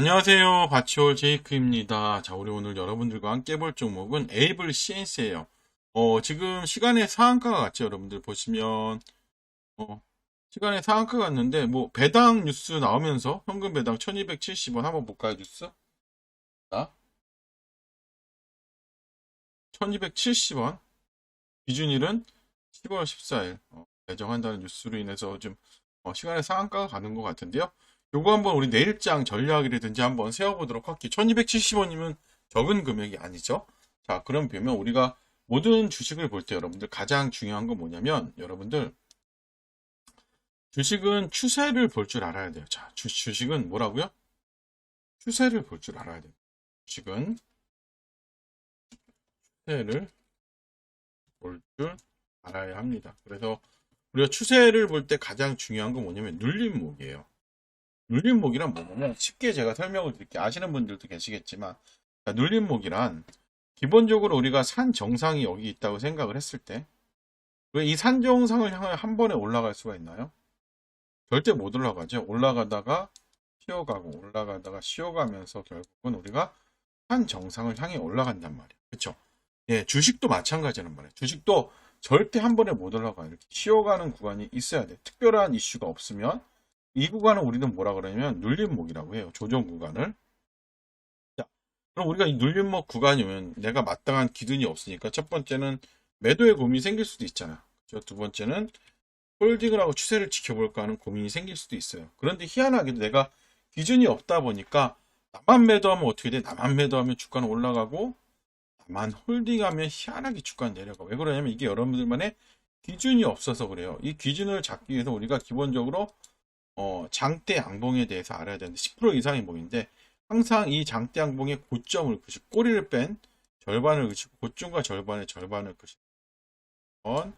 안녕하세요. 바치올 제이크입니다. 자, 우리 오늘 여러분들과 함께 볼 종목은 에이블 CNC예요. 어, 지금 시간의 상한가가 같죠, 여러분들 보시면 어, 시간의 상한가 갔는데 뭐 배당 뉴스 나오면서 현금 배당 1270원 한번 볼까요, 뉴스? 자. 1270원. 기준일은 10월 14일 어, 배정한다는 뉴스로 인해서 좀 어, 시간의 상한가가 가는 것 같은데요. 요거 한번 우리 내일장 전략이라든지 한번 세워보도록 할게요. 1270원이면 적은 금액이 아니죠. 자, 그럼 보면 우리가 모든 주식을 볼 때 여러분들 가장 중요한 건 뭐냐면 여러분들 주식은 추세를 볼 줄 알아야 돼요. 자, 주, 주식은 뭐라고요? 추세를 볼 줄 알아야 돼요. 주식은 추세를 볼 줄 알아야 합니다. 그래서 우리가 추세를 볼 때 가장 중요한 건 뭐냐면 눌림목이에요. 눌림목이란 뭐냐면 쉽게 제가 설명을 드릴게요. 아시는 분들도 계시겠지만 자, 눌림목이란 기본적으로 우리가 산 정상이 여기 있다고 생각을 했을 때 왜 이 산 정상을 향해 한 번에 올라갈 수가 있나요? 절대 못 올라가죠. 올라가다가 쉬어가고 올라가다가 쉬어가면서 결국은 우리가 산 정상을 향해 올라간단 말이에요. 그렇죠? 예, 주식도 마찬가지란 말이에요. 주식도 절대 한 번에 못 올라가요. 이렇게 쉬어가는 구간이 있어야 돼. 특별한 이슈가 없으면 이 구간은 우리는 뭐라 그러냐면 눌림목이라고 해요. 조정 구간을. 자, 그럼 우리가 이 눌림목 구간이면 내가 마땅한 기준이 없으니까 첫 번째는 매도의 고민이 생길 수도 있잖아. 두 번째는 홀딩을 하고 추세를 지켜볼까 하는 고민이 생길 수도 있어요. 그런데 희한하게도 내가 기준이 없다 보니까 나만 매도하면 어떻게 돼? 나만 매도하면 주가는 올라가고 나만 홀딩하면 희한하게 주가는 내려가. 왜 그러냐면 이게 여러분들만의 기준이 없어서 그래요. 이 기준을 잡기 위해서 우리가 기본적으로 어, 장대 양봉에 대해서 알아야 되는데 10% 이상이 뭐인데 항상 이 장대 양봉의 고점을 그시고 꼬리를 뺀 절반을 그시고 고점과 절반의 절반을 그시고 1번,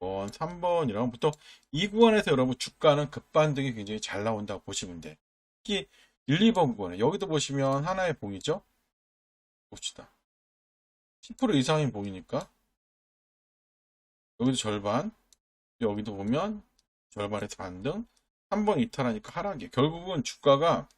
2번, 3번 이라고 보통 이 구간에서 여러분 주가는 급반등이 굉장히 잘 나온다고 보시면 돼. 특히 1, 2번 구간에 여기도 보시면 하나의 봉이죠. 봅시다. 10% 이상인 봉이니까 여기도 절반 여기도 보면 절반에서 반등 한 번 이탈하니까 하락이 결국은 주가가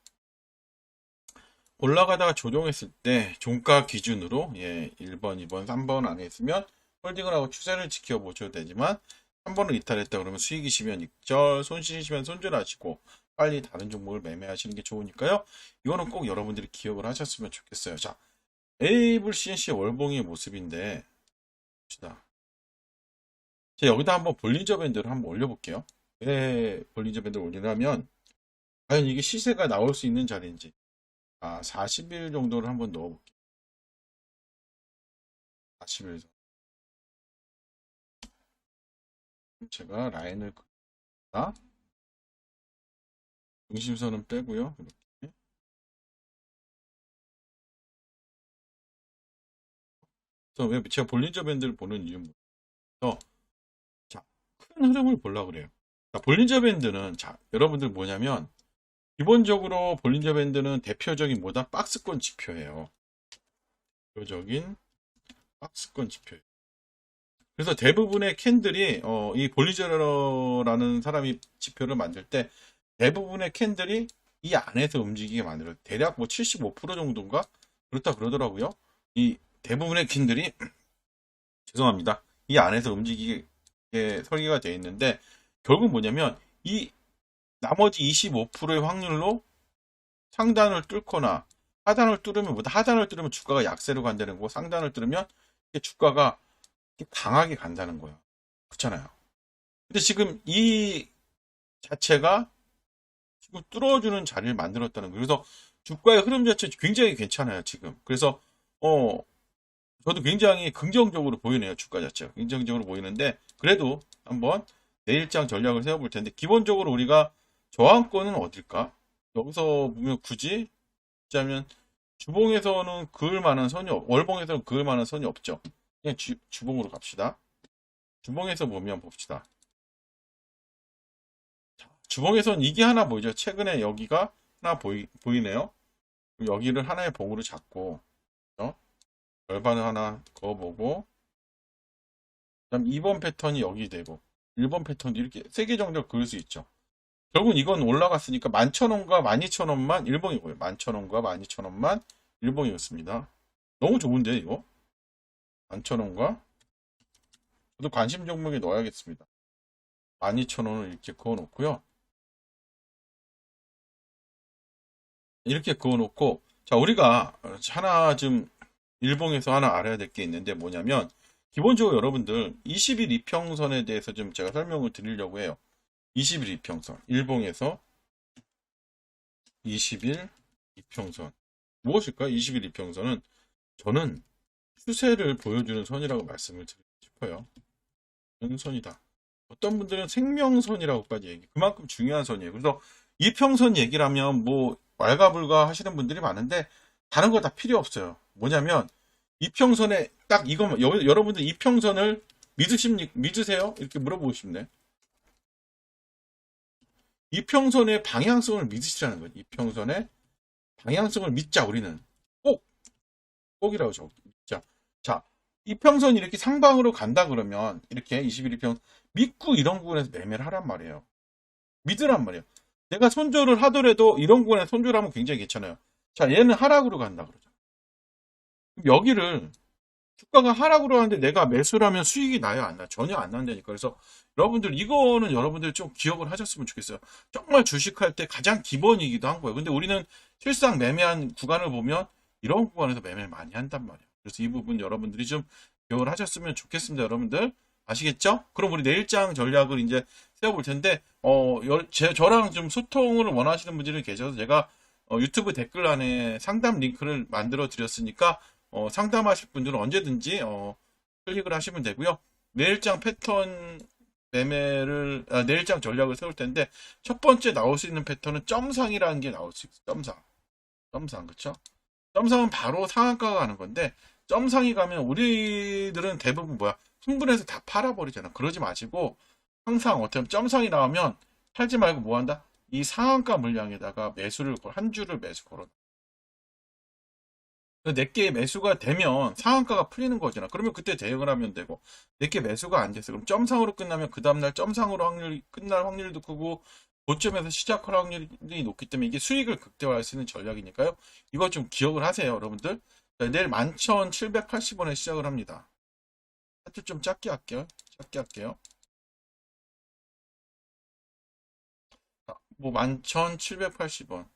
올라가다가 조정했을 때 종가 기준으로 예, 1번, 2번, 3번 안에 있으면 홀딩을 하고 추세를 지켜보셔도 되지만 한 번은 이탈했다 그러면 수익이시면 익절, 손실이시면 손절하시고 빨리 다른 종목을 매매하시는 게 좋으니까요. 이거는 꼭 여러분들이 기억을 하셨으면 좋겠어요. 자, 에이블 CNC의 월봉의 모습인데 봅시다. 제가 여기다 한번 볼린저 밴드를 한번 올려볼게요. 왜 볼린저 밴드를 올리냐면 과연 이게 시세가 나올 수 있는 자리인지 아 40일 정도를 한번 넣어볼게요. 40일 제가 라인을 그다 중심선은 빼고요. 이렇게 그래서 왜 제가 볼린저 밴드를 보는 이유는 뭐 자, 큰 흐름을 보려고 그래요. 자, 볼린저 밴드는 자, 여러분들 뭐냐면 기본적으로 볼린저 밴드는 대표적인 뭐다? 박스권 지표예요. 대표적인 박스권 지표예요. 그래서 대부분의 캔들이 어, 이 볼리저러라는 사람이 지표를 만들 때 대부분의 캔들이 이 안에서 움직이게 만들어요. 대략 뭐 75% 정도인가 그렇다 그러더라고요. 이 대부분의 캔들이 죄송합니다. 이 안에서 움직이게 설계가 되어 있는데 결국 뭐냐면 이 나머지 25%의 확률로 상단을 뚫거나 하단을 뚫으면 뭐다 하단을 뚫으면 주가가 약세로 간다는 거고 상단을 뚫으면 주가가 강하게 간다는 거예요. 그렇잖아요. 근데 지금 이 자체가 지금 뚫어주는 자리를 만들었다는 거예요. 그래서 주가의 흐름 자체 굉장히 괜찮아요, 지금. 그래서, 어, 저도 굉장히 긍정적으로 보이네요, 주가 자체가. 긍정적으로 보이는데, 그래도 한번 내일장 전략을 세워볼 텐데, 기본적으로 우리가 저항권은 어딜까? 여기서 보면 굳이, 자면 주봉에서는 그을 만한 선이, 없, 월봉에서는 그을 만한 선이 없죠. 그냥 주, 주봉으로 갑시다. 주봉에서 보면 봅시다. 주봉에서는 이게 하나 보이죠. 최근에 여기가 하나 보이, 보이네요. 여기를 하나의 봉으로 잡고 어? 절반을 하나 그어보고 그다음 2번 패턴이 여기 되고 1번 패턴이 이렇게 세 개 정도 그을 수 있죠. 결국은 이건 올라갔으니까 11,000원과 12,000원만 일봉이고요. 11,000원과 12,000원만 일봉이었습니다. 너무 좋은데 이거? 11,000원과 저도 관심 종목에 넣어야겠습니다. 12,000원을 이렇게 그어놓고요. 이렇게 그어놓고 자 우리가 하나 좀 일봉에서 하나 알아야 될 게 있는데 뭐냐면 기본적으로 여러분들 20일 이평선에 대해서 좀 제가 설명을 드리려고 해요. 20일 이평선 일봉에서 20일 이평선 무엇일까요? 20일 이평선은 저는 추세를 보여주는 선이라고 말씀을 드리고 싶어요. 선이다. 어떤 분들은 생명선이라고까지 얘기. 그만큼 중요한 선이에요. 그래서 이평선 얘기를 하면 뭐 왈가불가 하시는 분들이 많은데 다른 거 다 필요 없어요. 뭐냐면 이평선에 딱 이거 여, 여러분들 이평선을 믿으십니까? 믿으세요? 이렇게 물어보고 싶네. 이평선의 방향성을 믿으시라는 거예요. 이평선의 방향성을 믿자 우리는 꼭 꼭이라고 적어 믿자. 자 이평선이 이렇게 상방으로 간다 그러면 이렇게 21이평 믿고 이런 구간에서 매매를 하란 말이에요. 믿으란 말이에요. 내가 손절을 하더라도 이런 구간에 손절을 하면 굉장히 괜찮아요. 자 얘는 하락으로 간다 그러죠. 여기를 주가가 하락으로 하는데 내가 매수를 하면 수익이 나요 안 나? 전혀 안 난다니까. 그래서 여러분들 이거는 여러분들 좀 기억을 하셨으면 좋겠어요. 정말 주식할 때 가장 기본이기도 한 거예요. 근데 우리는 실상 매매한 구간을 보면 이런 구간에서 매매를 많이 한단 말이에요. 그래서 이 부분 여러분들이 좀 기억을 하셨으면 좋겠습니다. 여러분들 아시겠죠? 그럼 우리 내일장 전략을 이제 세워볼 텐데 어, 제, 저랑 좀 소통을 원하시는 분들이 계셔서 제가 어, 유튜브 댓글란에 상담 링크를 만들어 드렸으니까 어, 상담하실 분들은 언제든지 어, 클릭을 하시면 되고요. 내일장 패턴 매매를 아, 내일장 전략을 세울 텐데 첫 번째 나올 수 있는 패턴은 점상이라는 게 나올 수 있어요. 점상. 점상 그쵸? 점상은 바로 상한가가 가는 건데 점상이 가면 우리들은 대부분 뭐야 흥분해서 다 팔아버리잖아. 그러지 마시고 항상 어떻게 보면 점상이 나오면 팔지 말고 뭐 한다? 이 상한가 물량에다가 매수를 한 주를 매수 걸어. 내게 매수가 되면 상한가가 풀리는 거잖아. 그러면 그때 대응을 하면 되고 내게 매수가 안 됐어. 그럼 점상으로 끝나면 그 다음날 점상으로 확률이 끝날 확률도 크고 고점에서 시작할 확률이 높기 때문에 이게 수익을 극대화할 수 있는 전략이니까요. 이거 좀 기억을 하세요, 여러분들. 내일 11,780원에 시작을 합니다. 하여튼 좀 작게 할게요. 작게 할게요. 뭐 11,780원.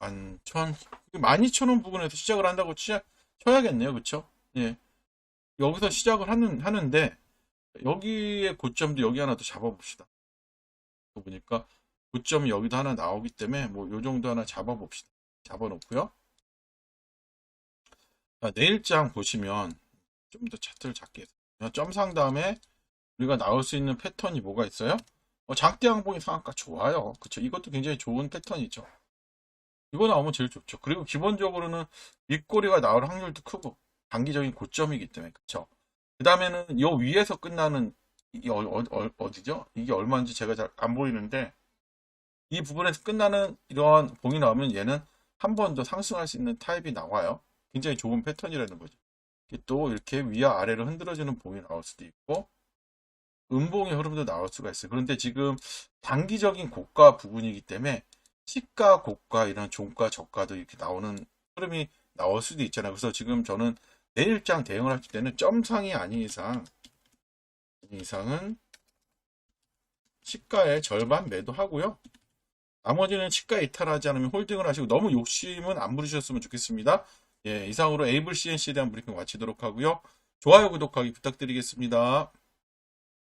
11,000, 12,000원 부근에서 시작을 한다고 치, 쳐야겠네요. 그쵸? 예. 여기서 시작을 하는, 하는데, 여기에 고점도 여기 하나 더 잡아봅시다. 보니까 고점이 여기도 하나 나오기 때문에 뭐 요 정도 하나 잡아봅시다. 잡아놓고요. 자, 내일장 보시면 좀 더 차트를 작게 해서 점상 다음에 우리가 나올 수 있는 패턴이 뭐가 있어요? 어, 장대 항봉이 상한가 좋아요. 그쵸? 이것도 굉장히 좋은 패턴이죠. 이거 나오면 제일 좋죠. 그리고 기본적으로는 윗꼬리가 나올 확률도 크고 단기적인 고점이기 때문에 그쵸. 그 다음에는 요 위에서 끝나는 이게 어, 어, 디죠 이게 얼마인지 제가 잘 안 보이는데 이 부분에서 끝나는 이러한 봉이 나오면 얘는 한 번 더 상승할 수 있는 타입이 나와요. 굉장히 좋은 패턴이라는 거죠. 또 이렇게 위와 아래로 흔들어주는 봉이 나올 수도 있고 음봉의 흐름도 나올 수가 있어요. 그런데 지금 단기적인 고가 부분이기 때문에 시가, 고가, 이런 종가, 저가도 이렇게 나오는 흐름이 나올 수도 있잖아요. 그래서 지금 저는 내일장 대응을 할 때는 점상이 아닌 이상, 이상은 시가의 절반 매도하고요. 나머지는 시가 이탈하지 않으면 홀딩을 하시고 너무 욕심은 안 부르셨으면 좋겠습니다. 예, 이상으로 에이블 CNC에 대한 브리핑 마치도록 하고요. 좋아요, 구독하기 부탁드리겠습니다.